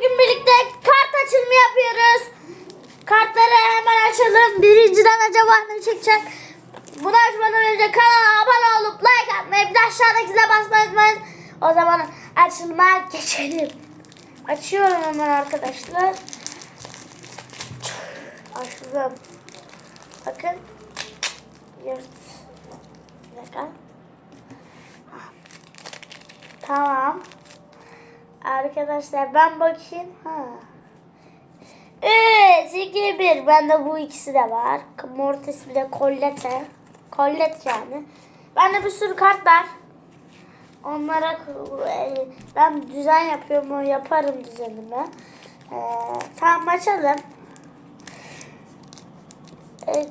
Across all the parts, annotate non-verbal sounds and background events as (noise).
bugün birlikte kart açılımı yapıyoruz. Kartları hemen açalım. Birinciden acaba ne çıkacak? Bunu açmadan önce kanala abone olup like atmayı bir de aşağıdaki zile basmayı unutmayın. O zaman açılıma geçelim. Açıyorum hemen arkadaşlar. Açtım. Bakın. Yırt. Bir dakika. Tamam. Arkadaşlar ben bakayım. Ha. 3, 2, 1. Bende bu ikisi de var. Mortis bir de Colette. Colette yani. Bende bir sürü kart var. Onlara e, ben düzen yapıyorum. Yaparım düzenimi. Ee, tamam açalım. E,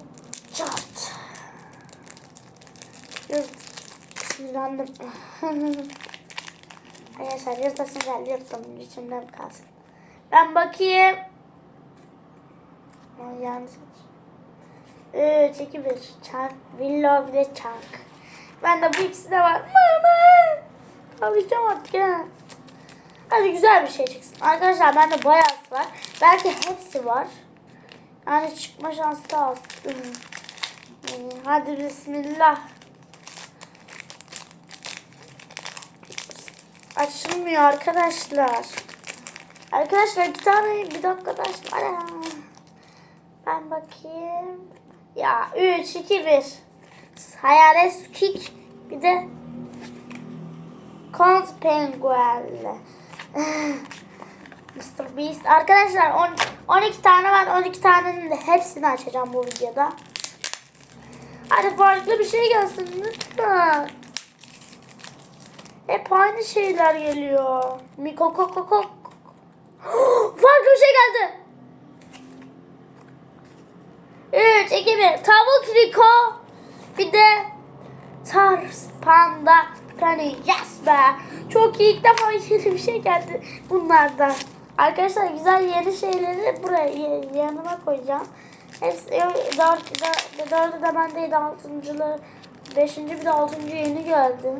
çat. Yurt. (laughs) Arkadaşlar yırtasın geldi yırttım. İçimden kalsın. Ben bakayım. Ay, yanlış aç. 3, 2, 1. Çark. Willow bir de çark. Ben de bu ikisi de var. Mama. Alacağım artık ya. Hadi güzel bir şey çıksın. Arkadaşlar bende bayağı var. Belki hepsi var. Yani çıkma şansı da az. Hadi bismillah. Açılmıyor arkadaşlar. Arkadaşlar bir tane bir dakika da aç- Ana. Ben bakayım. Ya 3 2 1. Hayalet kick bir de Kont penguenle. (laughs) Mr. Beast. Arkadaşlar on- 12 tane var. 12 tanenin de hepsini açacağım bu videoda. Hadi farklı bir şey gelsin lütfen. Hep aynı şeyler geliyor. Miko koko koko. Farklı (gasps) bir şey geldi. 3, 2, 1. Tavuk Rico. Bir de Tars Panda. Penny. Yes be. Çok iyi. ilk defa (laughs) yeni bir şey geldi bunlardan. Arkadaşlar güzel yeni şeyleri buraya yanıma koyacağım. Hepsi dört, dört, dördü de bendeydi. Altıncılı, beşinci bir de altıncı yeni geldi.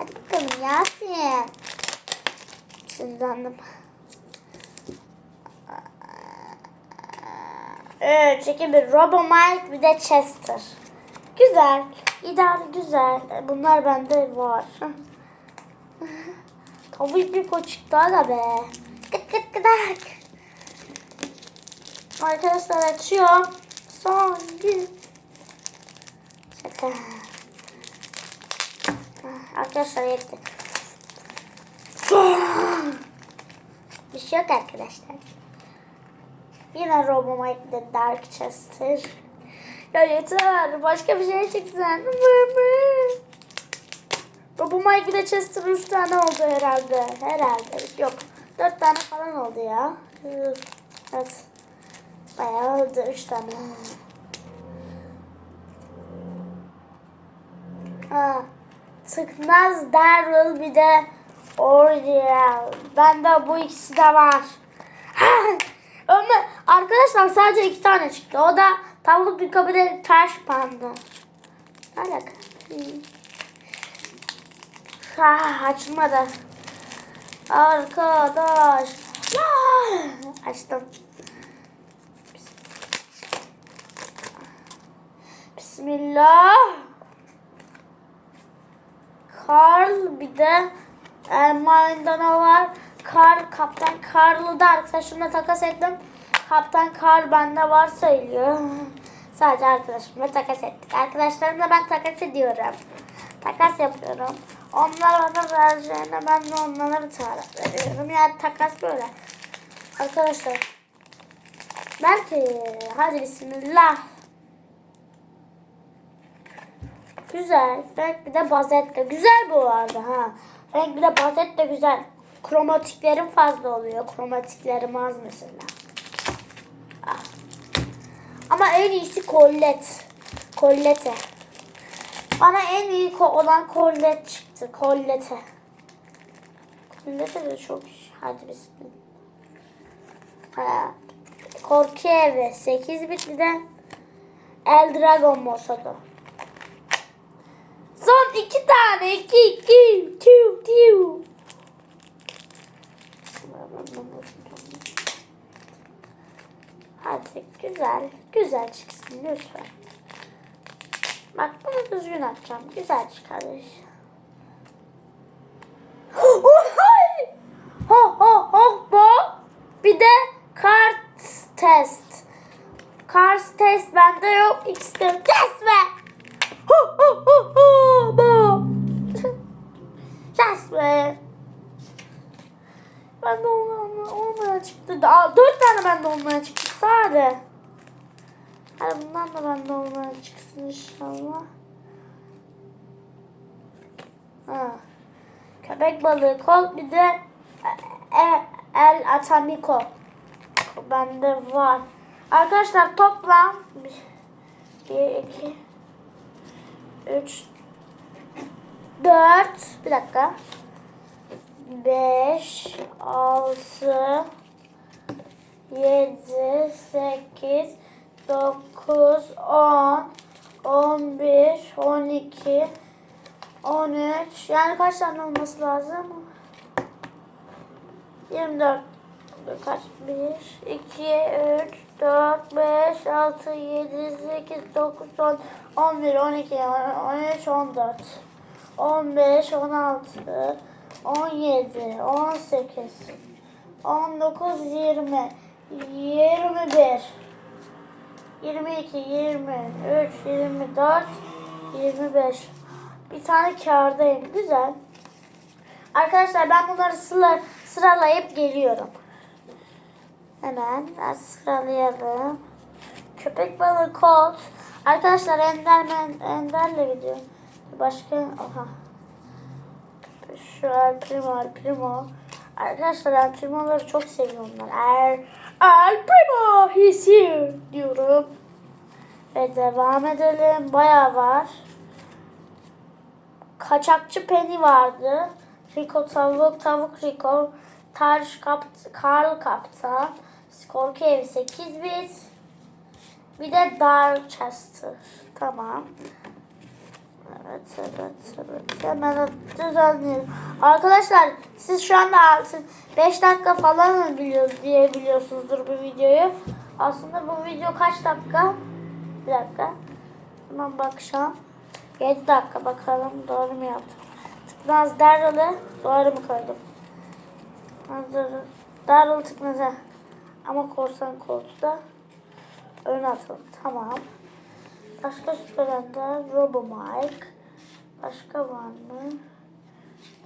Hadi bakalım Yasin. Sinirlendim. Evet, çünkü bir Robomite bir de Chester. Güzel. İdare güzel. Bunlar bende var. (laughs) Tabii bir koçuk daha da be. Gıt gıt gıdak. Arkadaşlar açıyorum. Son bir. Şaka. Arkadaşlar yetti. Bir şey yok arkadaşlar. Yine Robomite de Dark Chester. Ya yeter. Başka bir şey çıksın. Robomite bir de Chester 3 tane oldu herhalde. Herhalde. Yok. 4 tane falan oldu ya. Evet. Bayağı oldu 3 tane. Ha. Tıknaz Daryl bir de Oriel. Bende bu ikisi de var. (laughs) Ama arkadaşlar sadece iki tane çıktı. O da tavuk bir kabile taş panda. Ne alaka? Ha, açılmadı. Arkadaş. Açtım. Bismillah. Karl bir de Erman'dan var. Karl, Kaptan Karl'ı da arkadaşımla takas ettim. Kaptan Karl bende var söylüyor. (laughs) Sadece arkadaşımla takas ettik. Arkadaşlarımla ben takas ediyorum. Takas yapıyorum. Onlar bana vereceğine ben de onlara bir tane veriyorum. Yani takas böyle. Arkadaşlar. Belki hadi bismillah. Güzel. Renk bir de bazet de. Güzel bu arada ha. Renk bir de bazet de güzel. Kromatiklerim fazla oluyor. Kromatiklerim az mesela. Ah. Ama en iyisi kollet. Kollete. Bana en iyi olan kollet çıktı. Kollete. Kollete de çok iyi. Hadi bismillah. Ha. Korku evi. 8 bit bir de El Dragon Mosato. Tane. iki iki. Tiu tiu. Hadi güzel, güzel çıksın lütfen. Bak bunu düzgün atacağım. Güzel çıkar! Ho ho ho bo. Bir de kart test. Kart test bende yok. X'te kesme. Ho ho ho ho bo. Kesme. Ben de olmayan, olmayan çıktı. Aa, dört tane bende olmayan çıktı sadece. Hadi bundan da bende olmayan çıksın inşallah. Ha. Köpek balığı kol bir de e, e, el atamiko. Bende var. Arkadaşlar toplam 1, 2, 3, 4, bir dakika. 5, 6, 7, 8, 9, 10, 11, 12, 13. Yani kaç tane olması lazım? 24. Kaç? 1, 2, 3, 4, 5, 6, 7, 8, 9, 10, 11, 12, 13, 14, 15, 16, 17, 18, 19, 20, 21, 22, 23, 24, 25. Bir tane kârdayım. Güzel. Arkadaşlar ben bunları sıra, sıralayıp geliyorum. Hemen sıralayalım. Köpek balığı Colt. Arkadaşlar Enderman Ender'le gidiyor. Başka aha. Şu El Primo El Primo. Arkadaşlar El Primo'ları çok seviyorum ben. El, El Primo he's here diyorum. Ve devam edelim. Bayağı var. Kaçakçı Penny vardı. Rico tavuk, tavuk Rico. Tarş kap, Karl Kaptan. Skorki evi 8 bit. Bir de Darchester. Tamam. Evet, evet, evet. Hemen düzenleyelim. Arkadaşlar siz şu anda 5 dakika falan biliyoruz diye biliyorsunuzdur bu videoyu. Aslında bu video kaç dakika? Bir dakika. Hemen bakacağım. 7 dakika bakalım doğru mu yaptım. Tıknaz Daryl'ı doğru mu koydum? Daryl tıknaza. Ama korsan koltuğu da ön atalım. Tamam. Başka süper ender Robo Mike. Başka var mı?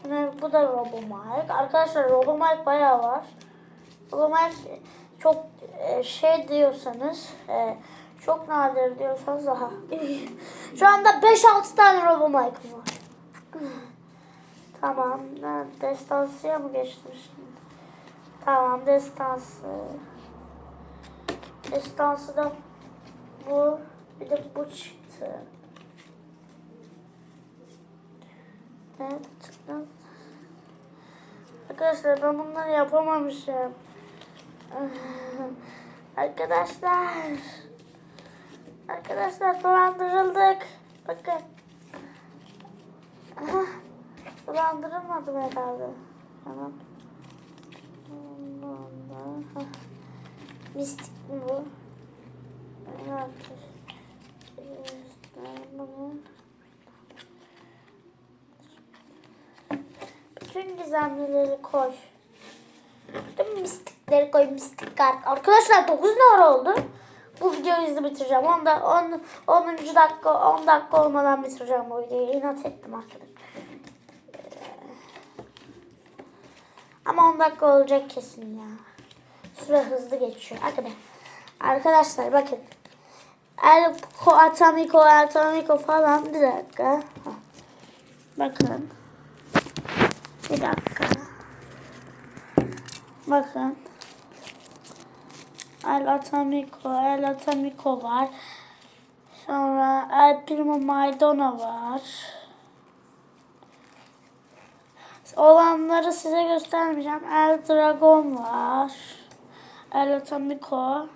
Yine bu da Robo Mike. Arkadaşlar Robo Mike bayağı var. Robo Mike çok e, şey diyorsanız e, çok nadir diyorsanız daha. Şu anda 5-6 tane Robo Mike var. Tamam. Destansıya mı geçtim şimdi? Tamam destansı. Destansı da bu. Bir de bu çıktı. Evet. Arkadaşlar ben bunları yapamamışım. (laughs) Arkadaşlar. Arkadaşlar dolandırıldık. Bakın. Aha. Dolandırılmadım herhalde. Tamam. Mistik mi bu? Ne yapacağız? Bütün gizemlileri koy. Bütün mistikleri koy. Mistik kart. Arkadaşlar 9 numara oldu. Bu videoyu izle bitireceğim. 10, da, 10, 10. dakika 10 dakika olmadan bitireceğim bu videoyu. İnat ettim arkadaşlar. Ama 10 dakika olacak kesin ya. Süre hızlı geçiyor. Hadi be. Arkadaşlar bakın. El Atamiko, Atamiko falan. Bir dakika. Ha. Bakın. Bir dakika. Bakın. El Atamiko, El Atamiko var. Sonra El Primo Maidona var. Olanları size göstermeyeceğim. El Dragon var. El Atomico.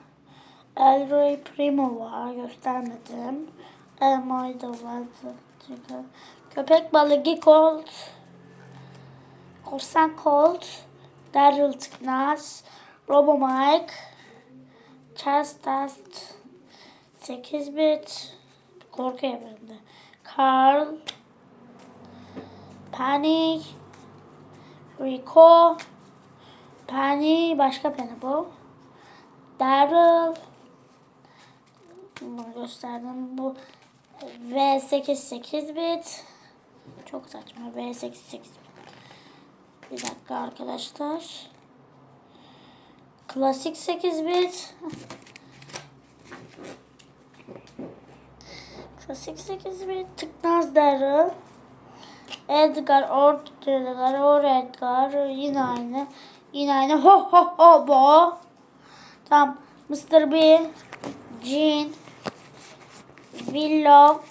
El Rey Primo var. Göstermedim. El Maida var. Köpek balığı Colt. Korsan Colt. Daryl Tıknaz, Robo Mike, Chastast, 8 bit, korku evrende. Carl, Panic, Rico, Penny, başka Penny bu. Daryl, bunu gösterdim. Bu V8 8 bit. Çok saçma. V8 8 bit. Bir dakika arkadaşlar. Klasik 8 bit. Klasik 8 bit. Tıknaz Daryl. Edgar Or Edgar Or Edgar yine aynı. Yine aynı. Ho ho ho bo. Tamam. Mr. B. Jean. Willow.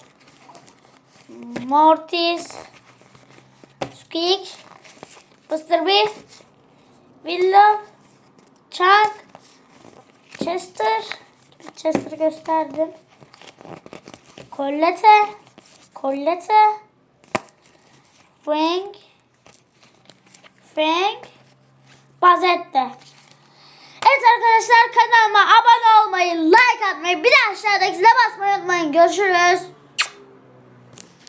Mortis. Squeak. Mr. B. Willow. Chuck. Chester. Chester gösterdim. Colette. Colette. Frank. Frank. Bazette. Evet arkadaşlar kanalıma abone olmayı, like atmayı, bir de aşağıdaki zile basmayı unutmayın. Görüşürüz.